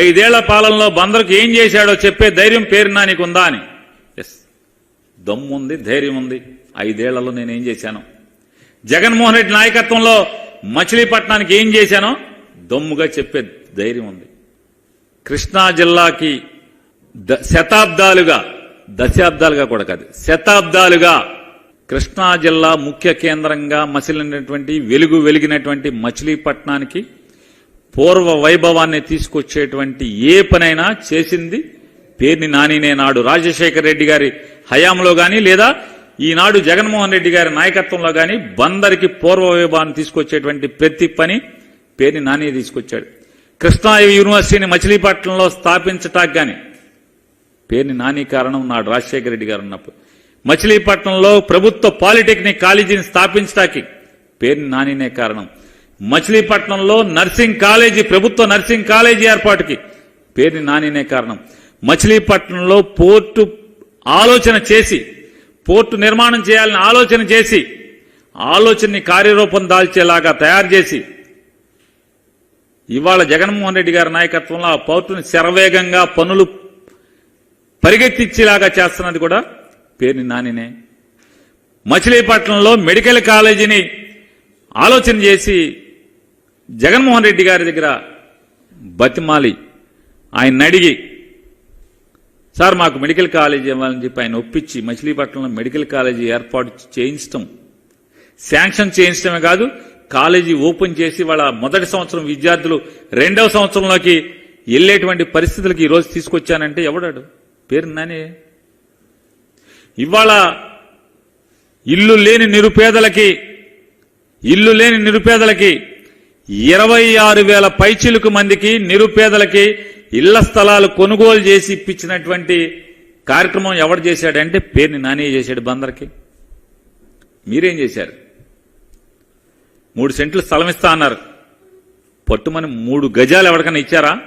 ఐదేళ్ళ పాలనలో బందరుకు ఏం చేశాడో చెప్పే ధైర్యం పేరు నానికుందా అని? ఎస్ దమ్ముంది ధైర్యం ఉంది ఐదేళ్ళలో నేనేం చేశాను? జగన్మోహన్ రెడ్డి నాయకత్వంలో మచిలీపట్నానికి ఏం చేశానో దమ్ముగా చెప్పే ధైర్యం ఉంది కృష్ణా జిల్లాకి ద- శతాబ్దాలుగా దశాబ్దాలుగా కూడా కాదు శతాబ్దాలుగా కృష్ణా జిల్లా ముఖ్య కేంద్రంగా మసిలినటువంటి వెలుగు వెలిగినటువంటి మచిలీపట్నానికి పూర్వ వైభవాన్ని తీసుకొచ్చేటువంటి ఏ పనైనా చేసింది పేర్ని నానినే నాడు రాజశేఖర రెడ్డి గారి హయాంలో గాని లేదా ఈనాడు జగన్మోహన్ రెడ్డి గారి నాయకత్వంలో గాని బందరికి పూర్వ వైభవాన్ని తీసుకొచ్చేటువంటి ప్రతి పని పేర్ని నాని తీసుకొచ్చాడు. కృష్ణా యూనివర్సిటీని మచిలీపట్నంలో స్థాపించటానికి గాని పేర్ని నాని కారణం నాడు రాజశేఖర రెడ్డి గారు ఉన్నప్పుడు. మచిలీపట్నంలో ప్రభుత్వ పాలిటెక్నిక్ కాలేజీని స్థాపించడానికి పేర్ని నానినే కారణం. మచిలీపట్నంలో నర్సింగ్ కాలేజీ ప్రభుత్వ నర్సింగ్ కాలేజీ ఏర్పాటుకి. పేరుని నానినే కారణం. మచిలీపట్నంలో పోర్టు ఆలోచన చేసి పోర్టు నిర్మాణం చేయాలని ఆలోచన చేసి ఆలోచనని కార్యరూపం దాల్చేలాగా తయారు చేసి ఇవాళ జగన్మోహన్ రెడ్డి గారి నాయకత్వంలో ఆ పోర్టుని శరవేగంగా పనులు పరిగెత్తిచ్చేలాగా చేస్తున్నది కూడా పేరుని నానినే. మచిలీపట్నంలో మెడికల్ కాలేజీని ఆలోచన చేసి జగన్మోహన్ రెడ్డి గారి దగ్గర బతిమాలి. ఆయన అడిగి సార్ మాకు మెడికల్ కాలేజీ ఇవ్వాలని చెప్పి ఆయన ఒప్పించి మచిలీపట్నంలో మెడికల్ కాలేజీ ఏర్పాటు చేయించడం శాంక్షన్ చేయించడమే కాదు కాలేజీ ఓపెన్ చేసి వాళ్ళ మొదటి సంవత్సరం విద్యార్థులు రెండవ సంవత్సరంలోకి వెళ్ళేటువంటి పరిస్థితులకి ఈరోజు తీసుకొచ్చానంటే ఎవడాడు? పేరు నాని. ఇవాళ ఇల్లు లేని నిరుపేదలకి ఇల్లు లేని నిరుపేదలకి ఇరవై ఆరు వేల పైచిలుకు మందికి నిరుపేదలకి ఇళ్ళ స్థలాలు కొనుగోలు చేసి ఇప్పించినటువంటి కార్యక్రమం ఎవడు చేశాడంటే పేరుని నాని చేశాడు బందర్కి. మీరేం చేశారు? మూడు సెంట్లు స్థలం ఇస్తా అన్నారు. పట్టుమని మూడు గజాలు ఎవరికైనా ఇచ్చారా?